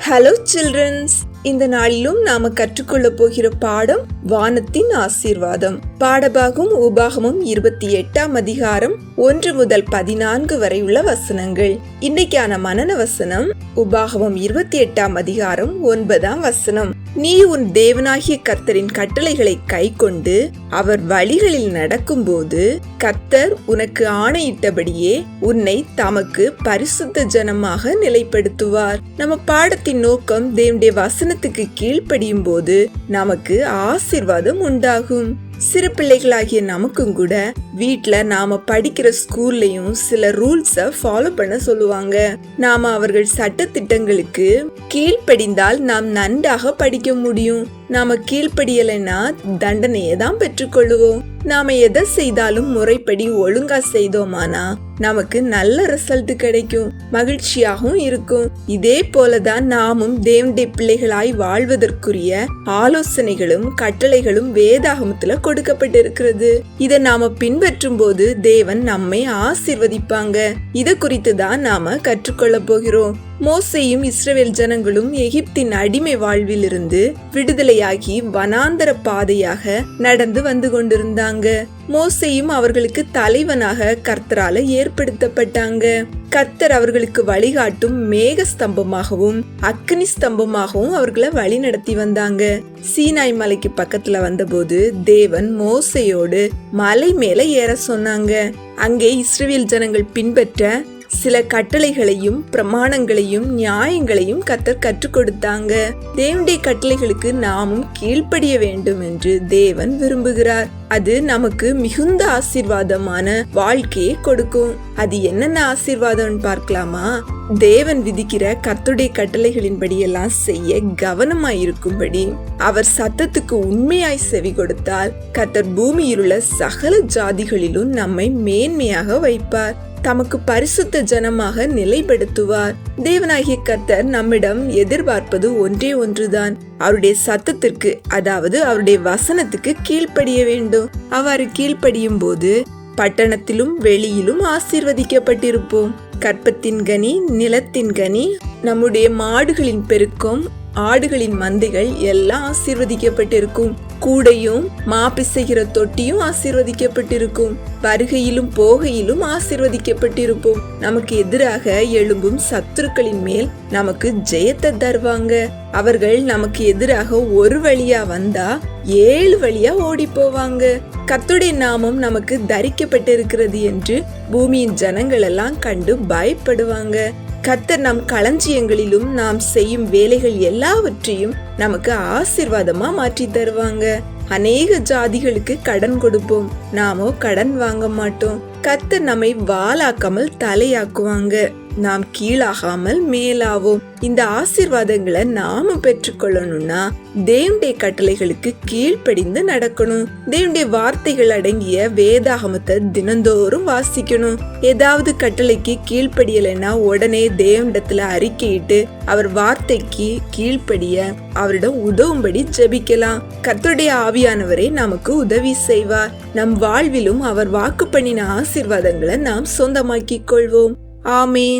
Hello, childrens. இந்த நாளிலும் நாம கற்றுக்கொள்ள போகிற பாடம் வானத்தின் ஆசீர்வாதம். பாடபாகம் உபாகமும் இருபத்தி எட்டாம் அதிகாரம் ஒன்று முதல் பதினான்கு வரை உள்ள வசனங்கள். இன்னைக்கான மனன வசனம் உபாகமும் இருபத்தி எட்டாம் அதிகாரம் ஒன்பதாம் வசனம். நீ உன் தேவனாகிய கர்த்தரின் கட்டளைகளை கை கொண்டு அவர் வழிகளில் நடக்கும்போது கர்த்தர் உனக்கு ஆணையிட்டபடியே உன்னை தமக்கு பரிசுத்த ஜனமாக நிலைப்படுத்துவார். நம்ம பாடத்தின் நோக்கம் தேவனுடைய வசனத்துக்கு கீழ்ப்படியும் போது நமக்கு ஆசிர்வாதம் உண்டாகும். சிறு பிள்ளைகளாகிய நமக்கும் கூட வீட்ல நாம படிக்கிற ஸ்கூல்லையும் சில ரூல்ஸ ஃபாலோ பண்ண சொல்லுவாங்க. நாம அவர்கள் சட்ட திட்டங்களுக்கு கீழ்ப்படிந்தால் நாம் நன்றாக படிக்க முடியும். நாம கீழ்ப்படியலைன்னா தண்டனையை தான் பெற்றுக்கொள்வோம் நாம எதை செய்தாலும் முறைப்படி ஒழுங்கா செய்தோமானா நமக்கு நல்ல ரிசல்ட் கிடைக்கும். மகிழ்ச்சியாகவும் இருக்கும். இதே போலதான் நாமும் தேவனுடைய பிள்ளைகளாய் வாழ்வதற்குரிய ஆலோசனைகளும் கட்டளைகளும் வேதாகமத்துல கொடுக்கப்பட்டிருக்கிறது. இதை நாம பின்பற்றும் போது தேவன் நம்மை ஆசிர்வதிப்பாங்க. இத குறித்து தான் நாம கற்றுக்கொள்ள போகிறோம். மோசையும் இஸ்ரவேல் ஜனங்களும் எகிப்தின் அடிமை வாழ்விலிருந்து விடுதலையாகி வனாந்தர பாதையாக நடந்து வந்து கொண்டிருந்தாங்க. மோசையும் அவர்களுக்கு தலைவனாக கர்த்தரால ஏற்படுத்தப்பட்டாங்க. கர்த்தர் அவர்களுக்கு வழிகாட்டும் மேக ஸ்தம்பமாகவும் அக்னி ஸ்தம்பமாகவும் அவர்களை வழி நடத்தி வந்தாங்க. சீனாய் மலைக்கு பக்கத்துல வந்தபோது தேவன் மோசையோடு மலை மேல ஏற சொன்னாங்க. அங்கே இஸ்ரேல் ஜனங்கள் பின்பற்ற சில கட்டளைகளையும் பிரமாணங்களையும் நியாயங்களையும் கத்தர் கற்றுக் கொடுத்தாங்க. தேவனுடைய கட்டளைகளுக்கு நாமும் கீழ்ப்படிய வேண்டும் என்று தேவன் விரும்புகிறார். அது நமக்கு மிகுந்த ஆசீர்வாதமான வாழ்க்கையை கொடுக்கும். அது என்னென்ன ஆசீர்வாதம் பார்க்கலாமா? தேவன் விதிக்கிற கத்துடைய கட்டளைகளின்படி எல்லாம் செய்ய கவனமாய் இருக்கும்படி அவர் சத்தத்துக்கு உண்மையாய் செவி கொடுத்தால் கத்தர் பூமியில் உள்ள சகல ஜாதிகளிலும் நம்மை மேன்மையாக வைப்பார். தமக்கு பரிசுத்த ஜனமாக நிலைப்படுத்துவார். தேவனாகிய கர்த்தர் நம்மிடம் எதிர்பார்ப்பது ஒன்றே ஒன்றுதான். அவருடைய சத்தத்திற்கு அதாவது அவருடைய வசனத்துக்கு கீழ்ப்படிய வேண்டும். அவ்வாறு கீழ்ப்படியும் போது பட்டணத்திலும் வெளியிலும் ஆசீர்வதிக்கப்பட்டிருப்போம். கற்பத்தின் கனி நிலத்தின் கனி நம்முடைய மாடுகளின் பெருக்கம் ஆடுகளின் மந்தைகள் எல்லாம் ஆசீர்வதிக்கப்பட்டிருக்கும். கூடையும் மாப்பிசைகிற தொட்டியும் ஆசீர்வதிக்கப்பட்டிருக்கும். வருகையிலும் போகையிலும் ஆசீர்வதிக்கப்பட்டிருப்போம். நமக்கு எதிராக எழும்பும் சத்துருக்களின் மேல் நமக்கு ஜெயத்தை தருவாங்க. அவர்கள் நமக்கு எதிராக ஒரு வழியா வந்தா ஏழு வழியா ஓடி போவாங்க கத்துடைய நாமம் நமக்கு தரிக்கப்பட்டிருக்கிறது என்று பூமியின் ஜனங்கள் எல்லாம் கண்டு பயப்படுவாங்க. கத்தர் நம் களஞ்சியங்களிலும் நாம் செய்யும் வேலைகள் எல்லாவற்றையும் நமக்கு ஆசிர்வாதமா மாற்றி தருவாங்க. அநேக ஜாதிகளுக்கு கடன் கொடுப்போம். நாமோ கடன் வாங்க மாட்டோம். கத்தர் நம்மை வாலாக்காமல் தலையாக்குவாங்க. நாம் கீழாகாமல் மேலாவோம். இந்த ஆசிர்வாதங்களை நாம பெற்றுக்கொள்ளணும்னா தேவனுடைய கட்டளைகளுக்கு கீழ்ப்படிந்து நடக்கணும். தேவனுடைய வார்த்தைகள் அடங்கிய வேதாகமத்தை தினந்தோறும் வாசிக்கணும். ஏதாவது கட்டளைக்கு கீழ்ப்படியலைன்னா உடனே தேவனிடத்துல அறிக்கையிட்டு அவர் வார்த்தைக்கு கீழ்ப்படிய அவரிடம் உதவும்படி ஜெபிக்கலாம். கர்த்தருடைய ஆவியானவரே நமக்கு உதவி செய்வார். நம் வாழ்விலும் அவர் வாக்கு பண்ணின ஆசிர்வாதங்களை நாம் சொந்தமாக்கிக் கொள்வோம். ஆமீன்.